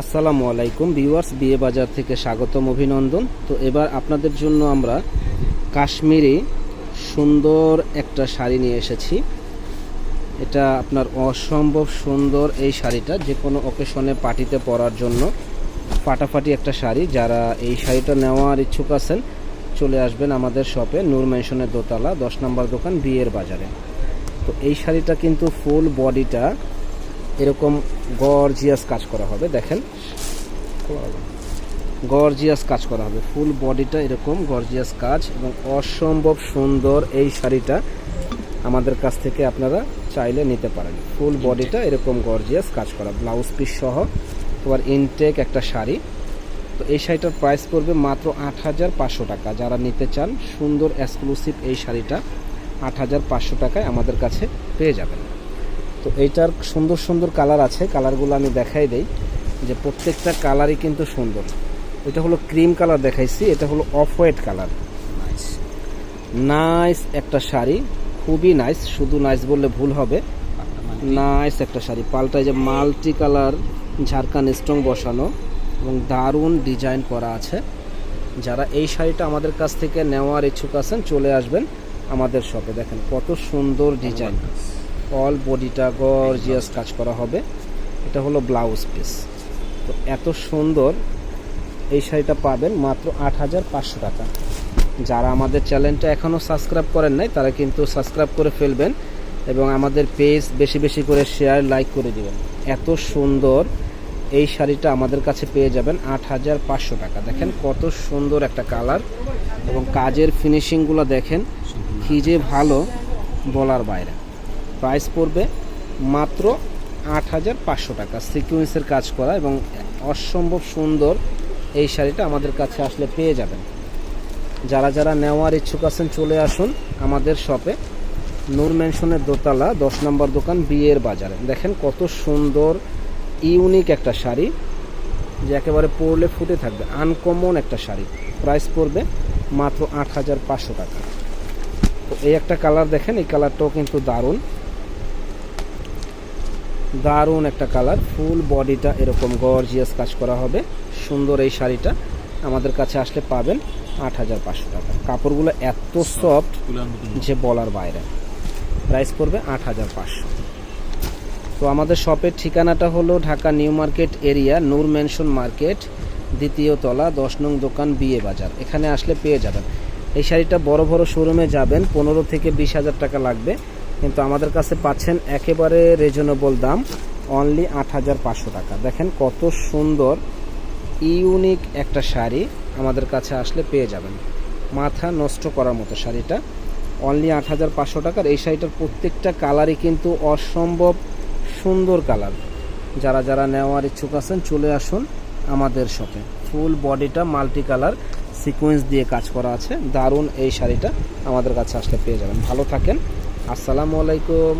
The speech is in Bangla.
আসসালামু আলাইকুম ভিউয়ার্স, বিয়ে বাজার থেকে স্বাগতম অভিনন্দন। তো এবার আপনাদের জন্য আমরা কাশ্মীরি সুন্দর একটা শাড়ি নিয়ে এসেছি। এটা আপনার অসম্ভব সুন্দর এই শাড়িটা, যে কোনো অকেশনে পার্টিতে পরার জন্য ফাটাফাটি একটা শাড়ি। যারা এই শাড়িটা নেওয়ার ইচ্ছুক আছেন, চলে আসবেন আমাদের শপে নূর মেনশনের দোতলা, দশ নম্বর দোকান, বিয়ের বাজারে। তো এই শাড়িটা কিন্তু ফুল বডিটা এরকম গর্জিয়াস কাজ করা হবে দেখেন। গর্জিয়াস কাজ করা হবে। ফুল বডিটা এরকম গর্জিয়াস কাজ এবং অসম্ভব সুন্দর এই শাড়িটা আমাদের কাছ থেকে আপনারা চাইলে নিতে পারেন। ফুল বডিটা এরকম গর্জিয়াস কাজ করা ব্লাউজ পিস সহ তোমার ইনটেক একটা শাড়ি। তো এই শাড়িটার প্রাইস পড়বে মাত্র আট হাজার পাঁচশো টাকা। যারা নিতে চান সুন্দর এক্সক্লুসিভ এই শাড়িটা আট হাজার পাঁচশো টাকায় আমাদের কাছে পেয়ে যাবেন। তো এইটার সুন্দর সুন্দর কালার আছে কালারগুলো আমি দেখাই দেই। যে প্রত্যেকটা কালারই কিন্তু সুন্দর। এটা হলো ক্রিম কালার দেখাইছি এটা হলো off white colour. Nice nice একটা শাড়ি খুবই নাইস শুধু নাইস বললে ভুল হবে। নাইস একটা শাড়ি পাল্টায় যে মাল্টি কালার ঝাড়খান স্ট্রং বসানো এবং দারুণ ডিজাইন করা আছে। যারা এই শাড়িটা আমাদের কাছ থেকে নেওয়ার ইচ্ছুক আছেন চলে আসবেন আমাদের শপে দেখেন কত সুন্দর ডিজাইন অল বডিটা গর্জিয়াস কাজ করা হবে। এটা হলো ব্লাউজ পিস তো এত সুন্দর এই শাড়িটা পাবেন মাত্র আট হাজার পাঁচশো টাকা। যারা আমাদের চ্যানেলটা এখনও সাবস্ক্রাইব করেন নাই, তারা কিন্তু সাবস্ক্রাইব করে ফেলবেন এবং আমাদের পেজ বেশি বেশি করে শেয়ার লাইক করে দিবেন। এত সুন্দর এই শাড়িটা আমাদের কাছে পেয়ে যাবেন আট হাজার পাঁচশো টাকা। দেখেন কত সুন্দর একটা কালার এবং কাজের ফিনিশিংগুলো দেখেন, কি যে ভালো বলার বাইরে। প্রাইস পড়বে মাত্র আট হাজার পাঁচশো টাকা। সিকুয়েন্সের কাজ করা এবং অসম্ভব সুন্দর এই শাড়িটা আমাদের কাছে আসলে পেয়ে যাবেন। যারা যারা নেওয়ার ইচ্ছুক আছেন, চলে আসুন আমাদের শপে। নূর মেনশনের দোতলা, দশ নম্বর দোকান, বিয়ের বাজারে। দেখেন কত সুন্দর, ইউনিক একটা শাড়ি, যে একেবারে পরলে ফুটে থাকবে। আনকমন একটা শাড়ি। প্রাইস পড়বে মাত্র আট হাজার পাঁচশো টাকা। তো এই একটা কালার দেখেন, এই কালারটাও কিন্তু দারুণ। দারুণ একটা কালার। ফুল বডিটা এরকম গর্জিয়াস কাজ করা হবে। সুন্দর এই শাড়িটা আমাদের কাছে আসলে পাবেন আট হাজার পাঁচশো টাকা। কাপড়গুলো এত সফট যে বলার বাইরে প্রাইস পড়বে আট হাজার পাঁচশো। তো আমাদের শপের ঠিকানাটা হলো Dhaka new market area Noor mansion market দ্বিতীয় তলা দশ নং দোকান বিয়ে বাজার। এখানে আসলে পেয়ে যাবেন। এই শাড়িটা বড় বড় শোরুমে যাবেন পনেরো থেকে বিশ হাজার টাকা লাগবে। কিন্তু আমাদের কাছে পাচ্ছেন একেবারে রিজনেবল দাম অনলি আট হাজার পাঁচশো টাকা। দেখেন কত সুন্দর ইউনিক একটা শাড়ি আমাদের কাছে আসলে পেয়ে যাবেন। মাথা নষ্ট করার মতো শাড়িটা অনলি আট হাজার পাঁচশো টাকার। এই শাড়িটার প্রত্যেকটা কালারই কিন্তু অসম্ভব সুন্দর কালার। যারা যারা নেওয়ার ইচ্ছুক আছেন, চলে আসুন আমাদের শপে। ফুল বডিটা মাল্টি কালার সিকোয়েন্স দিয়ে কাজ করা আছে। দারুণ এই শাড়িটা আমাদের কাছে আসলে পেয়ে যাবেন। ভালো থাকেন। আসসালামু আলাইকুম।